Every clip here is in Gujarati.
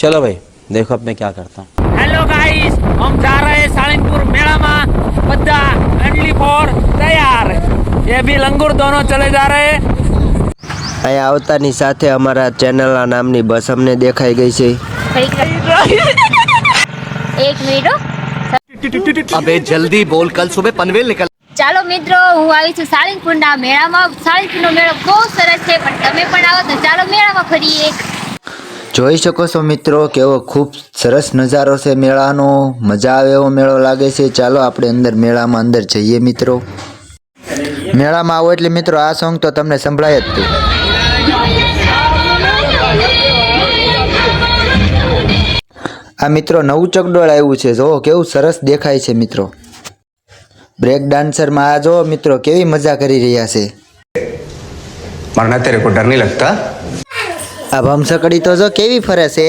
चलो भाई देखो अब मैं क्या करता हूँ હેલો ગાઈસ हम जा रहे हैं सालिनपुर मेला में બધા ओनली फॉर तैयार ये भी लंगूर दोनों चले जा रहे हैं અહીંયા આવતાની સાથે અમારા ચેનલના નામની બસ અમને દેખાઈ ગઈ છે એક મિનિટ હો. अबे जल्दी बोल कल सुबह पनवेल निकल ચાલો મિત્રો હું આવી છું સાળીંગપુરના મેળામાં સાળીંગપુરનો મેળો બહુ સરસ છે પણ તમે પણ આવો તો ચાલો મેળામાં ફરીએ જોઈ શકો છો મિત્રો કેવો ખૂબ સરસ નજારો છે મેળાનો. મજા આવે એવો મેળો લાગે છે. ચાલો આપણે અંદર મેળામાં અંદર જઈએ મિત્રો. મેળામાં આવો એટલે મિત્રો આ સોંગ તો તમને સંભળાય જ આ મિત્રો નવું ચકડોળ આવ્યું છે. જો, કેવું સરસ દેખાય છે મિત્રો. બ્રેક ડાન્સરમાં આ જો મિત્રો કેવી મજા કરી રહ્યા છે. મારા તેરે કો ડર નહીં લગતા આ ભમસકડી તો જો કેવી ફરે છે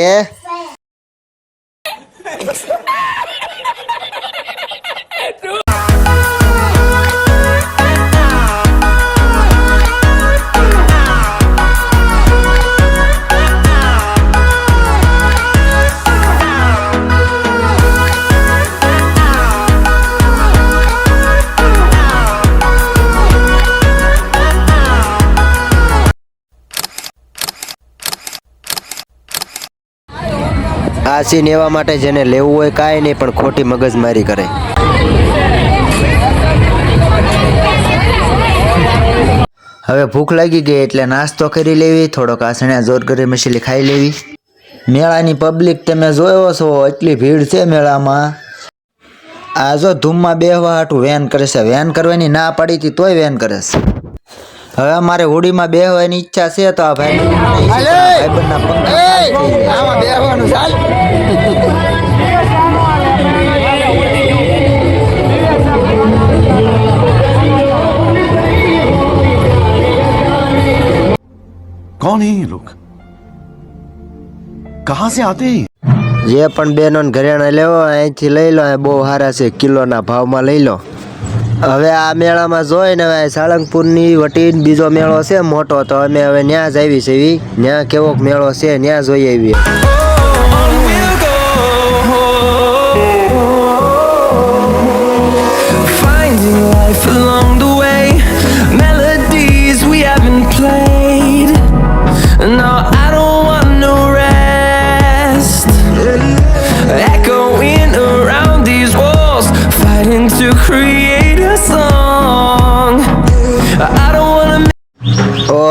આ સીન એવા માટે જેને લેવું હોય કાંઈ નહીં પણ ખોટી મગજમારી કરે. હવે ભૂખ લાગી ગઈ એટલે નાસ્તો કરી લેવી થોડોક આસણ્યા જોર કરી મછલી ખાઈ લેવી. મેળાની પબ્લિક તમે જોયો છો એટલી ભીડ છે મેળામાં. આ જો ધૂમમાં બેહવા હાટું વેન કરે છે વેન કરવાની ના પાડી હતી તોય વેન કરે છે. હવે અમારે હોડીમાં બેહવાની ઈચ્છા છે તો આ ભાઈ ભાઈબંધના પંખા कौन है ये लोग कहां से आते हैं જે પણ બેનો ઘરેણા લેવો અહીંથી લઈ લો અહીં બહુ સારા છે કિલોના ભાવમાં લઈ લો હવે આ મેળામાં જોઈને હવે સાળંગપુરની વટીન બીજો મેળો છે મોટો તો અમે હવે ન્યા જ આવી છે એવી ન્યા કેવો મેળો છે ન્યા જોઈ આવીએ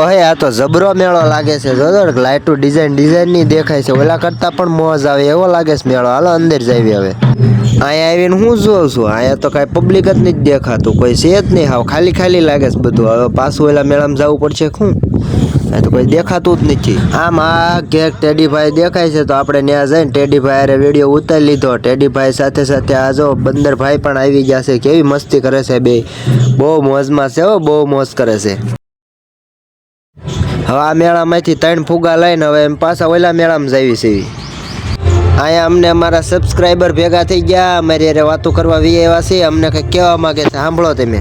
ઓહે આ તો જબરો મેળો લાગે છે જોજો લાઇટો ડિઝાઇન ડિઝાઇનની દેખાય છે. ઓલા કરતાં પણ મોજ આવે, એવો લાગે છે મેળો. હાલો, અંદર જાવી હવે. અહીંયા આવીને હું જોઉં છું. અહીંયા તો કાંઈ પબ્લિક જ નથી દેખાતું, કોઈ છે જ નહીં હાવ. ખાલી ખાલી લાગે છે બધું. હવે પાછું ઓલા મેળામાં જવું પડશે શું? તો કોઈ દેખાતું જ નથી. આમ આ ઘેર ટેડીભાઈ દેખાય છે, તો આપણે ત્યાં જઈને ટેડીભાઈ અરે વીડિયો ઉતારી લીધો. ટેડીભાઈ સાથે સાથે આ જો બંદરભાઈ પણ આવી ગયા છે. કેવી મસ્તી કરે છે બે. બહુ મોજમાં છે હો, બહુ મોજ કરે છે. હવે આ મેળામાંથી ત્રણ ફુગા લઈને હવે એમ પાછા ઓલા મેળામાં જાવી છે અહીંયા અમને અમારા સબસ્ક્રાઈબર ભેગા થઈ ગયા અમારી અરે વાતો કરવા વી એવા છે અમને કંઈક કહેવા માંગે છે સાંભળો તમે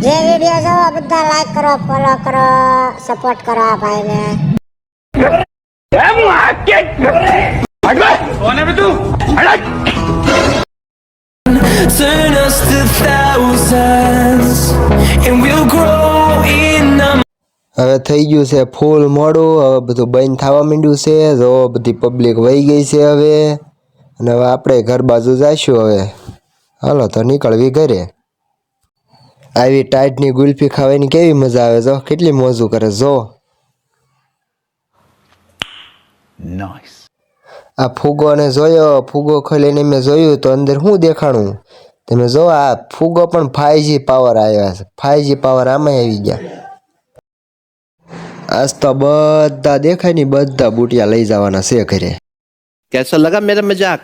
જે વીડિયો જોવો બધા લાઈક કરો ફોલો કરો સપોર્ટ કરો આ ભાઈને Turn us to thousands, and we'll grow. હવે થઈ ગયું છે ફૂલ મોડું હવે બધું બંધ થવા માંડ્યું છે જો બધી પબ્લિક વહી ગઈ છે હવે. અને હવે આપણે ઘર બાજુ જઈશું હવે. હાલો તો નીકળવી ઘરે. આવી ટાઈટની ગુલ્ફી ખાવાની કેવી મજા આવે જો કેટલી મોજું કરે જો. આ ફૂગોને જોયો ફૂગો ખોલીને મેં જોયું તો અંદર શું દેખાણું? તમે જો આ ફૂગો પણ ફાઈવજી પાવર આવ્યા છે ફાઈવજી પાવર આમાં આવી ગયા. આજ તો બધા દેખાય ને બધા બુટિયા લઈ જવાના છે ઘરે. કેસો લગા મેરા મજાક.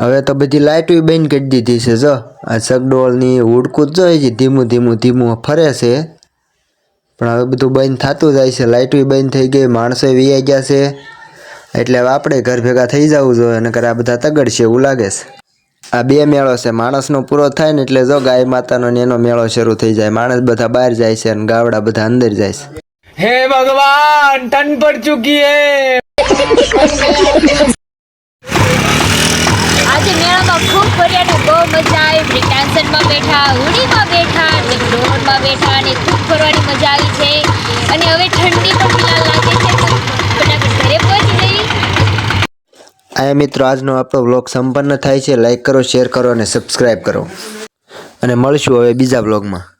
હવે તો બધી લાઇટો બંધ કરી દીધી છે જો. આ સગડોળની હુડકું જ જોઈએ છે ધીમું ધીમું ધીમું ફરે છે. પણ હવે બધું બંધ થતું જાય છે લાઇટો બંધ થઈ ગઈ માણસો વીઆઈ ગયા છે. એટલે હવે આપણે ઘર ભેગા થઈ જવું જોઈએ અને આ બધા તગડ છે એવું લાગે છે. આ બે મેળો છે. માણસનો પૂરો થાય ને એટલે જો ગાય માતાનો એનો મેળો શરૂ થઈ જાય. માણસ બધા બહાર જાય છે અને ગાવડા બધા અંદર જાય છે. હે ભગવાન તન પડ ચુકી હે. આયા મિત્રો, આજનો આપણો બ્લોગ સંપન્ન થાય છે. લાઇક કરો શેર કરો અને સબસ્ક્રાઈબ કરો. અને મળશું હવે બીજા બ્લોગમાં